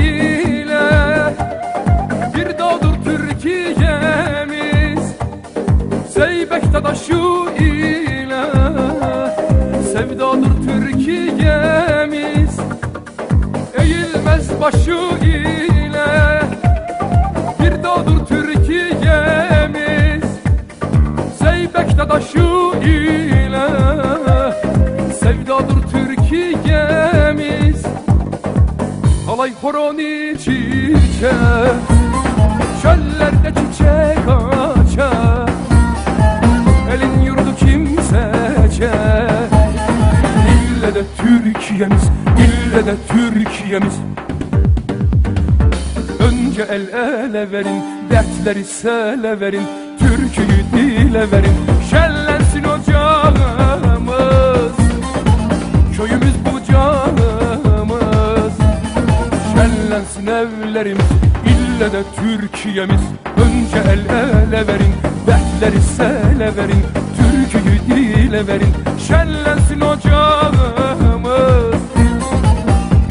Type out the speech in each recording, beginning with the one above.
ile Bir dağdır Türkiye'miz. Zeybek daşı ile Sevdadır Türkiye'miz. Eğilmez başı ile Bir dağdır Türkiye'miz. Zeybek daşı Halay horon içice Çöllerde çiçek açar. Elin yurdu kimsece İlle de Türkiye'miz İlle de Türkiye'miz. Önce el ele verin Dertleri sele verin Türküyü dile verin. Şenlensin Türkiye'miz Önce el ele verin Dertleri sele verin Türküyü dile verin Şenlensin ocağımız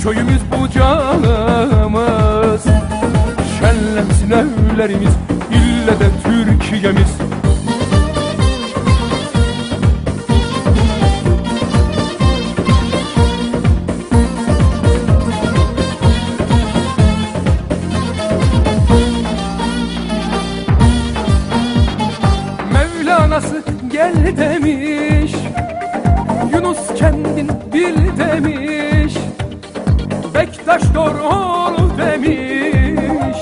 Köyümüz bucağımız Şenlensin evlerimiz İlle de Türkiye'miz gel demiş. Yunus kendin bil demiş. Bektaş doğru demiş.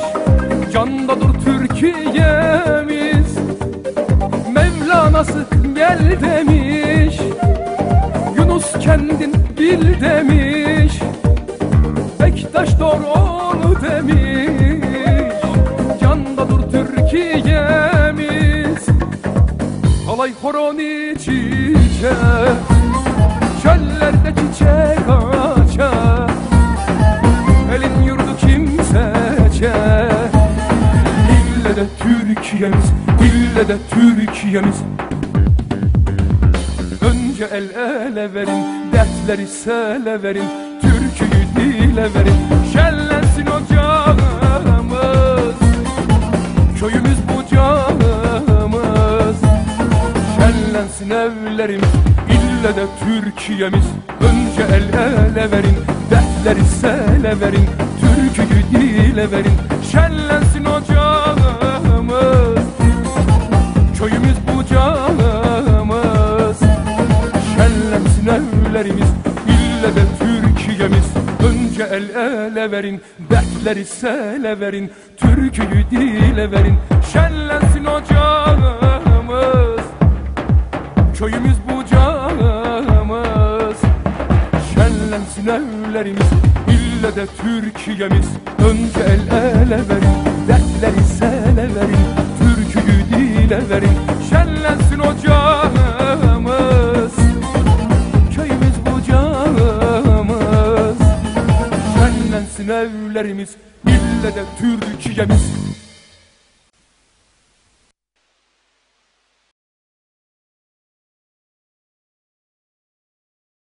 Candadır Türkiye'miz. Mevlana'sı gel demiş. Yunus kendin bil demiş. Bektaş doğru demiş Halay horon içice Çöllerde çiçek açar. Elin yurdu kimsece İlle de Türkiye'miz İlle de Türkiye'miz. Önce el ele verin Dertleri sele verin Türküyü dile verin. Şenlensin evlerimiz İlle de Türkiye'miz. Önce el ele verin Dertleri sele verin. Türküyü dile verin. Şenlensin ocağımız Köyümüz bucağımız Şenlensin evlerimiz İlle de Türkiye'miz. Önce el ele verin Dertleri sele verin. Türküyü dile verin. Şenlensin ocağımız Köyümüz bucağımız Şenlensin evlerimiz İlle de Türkiye'miz. Önce el ele verin Dertleri sele verin Türküyü dile verin. Şenlensin ocağımız Köyümüz bucağımız Şenlensin evlerimiz İlle de Türkiye'miz